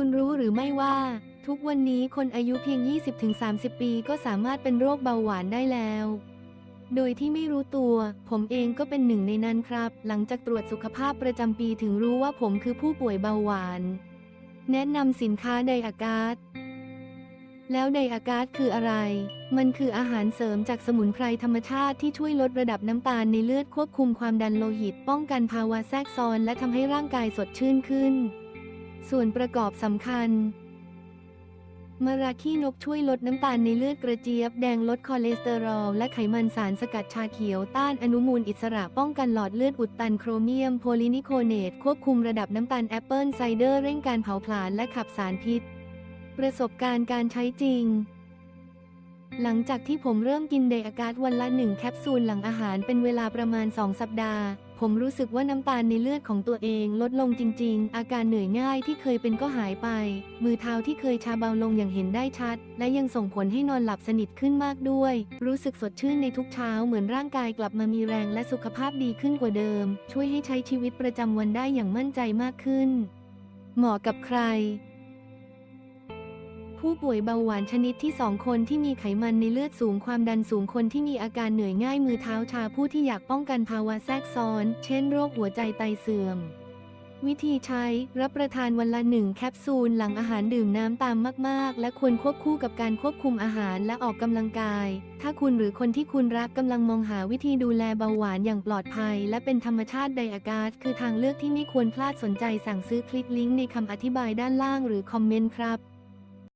คุณรู้หรือไม่ว่า ทุกวันนี้คนอายุเพียง 20-30 ปีก็สามารถเป็นโรคเบาหวานได้แล้ว โดยที่ไม่รู้ตัว ผมเองก็เป็นหนึ่งในนั้นครับ หลังจากตรวจสุขภาพประจำปีถึงรู้ว่าผมคือผู้ป่วยเบาหวาน แนะนำสินค้าไดอากาศแล้วไดอากาศคืออะไร มันคืออาหารเสริมจากสมุนไพรธรรมชาติที่ช่วยลดระดับน้ำตาลในเลือดควบคุมความดันโลหิต ป้องกันภาวะแทรกซ้อนและทำให้ร่างกายสดชื่นขึ้น ส่วนประกอบสำคัญ มาราขี้นกช่วยลดน้ำตาลในเลือดกระเจี๊ยบแดงลดคอเลสเตอรอลและไขมันสารสกัดชาเขียวต้านอนุมูลอิสระป้องกันหลอดเลือดอุดตันโครเมียมโพลินิโคเนตควบคุมระดับน้ำตาลแอปเปิลไซเดอร์เร่งการเผาผลาญและขับสารพิษ ประสบการณ์การใช้จริง หลังจากที่ผมเริ่มกินไดอากาศวันละหนึ่งแคปซูลหลังอาหารเป็นเวลาประมาณ 2 สัปดาห์ ผมรู้สึกว่าน้ำตาลในเลือดของตัวเองลดลงจริง ๆ อาการเหนื่อยง่ายที่เคยเป็นก็หายไป มือเท้าที่เคยชาเบาลงอย่างเห็นได้ชัด และยังส่งผลให้นอนหลับสนิทขึ้นมากด้วย รู้สึกสดชื่นในทุกเช้าเหมือนร่างกายกลับมามีแรงและสุขภาพดีขึ้นกว่าเดิม ช่วยให้ใช้ชีวิตประจำวันได้อย่างมั่นใจมากขึ้น เหมาะกับใคร ผู้ป่วยเบาหวานชนิดที่ 2 คนที่มีไขมันในเลือดสูงความดันสูงคนที่มีอาการเหนื่อยง่ายมือเท้าชาผู้ที่อยากป้องกันภาวะแทรกซ้อน เช่นโรคหัวใจไตเสื่อม วิธีใช้ รับประทานวันละหนึ่งแคปซูลหลังอาหารดื่มน้ำตามมาก ๆ และควรควบคู่กับการควบคุมอาหารและออกกำลังกาย ถ้าคุณหรือคนที่คุณรักกำลังมองหาวิธีดูแลเบาหวานอย่างปลอดภัย และเป็นธรรมชาติไดอากาศคือทางเลือกที่ไม่ควรพลาดสนใจสั่งซื้อคลิกลิงก์ในคำอธิบายด้านล่างหรือคอมเมนต์ครับ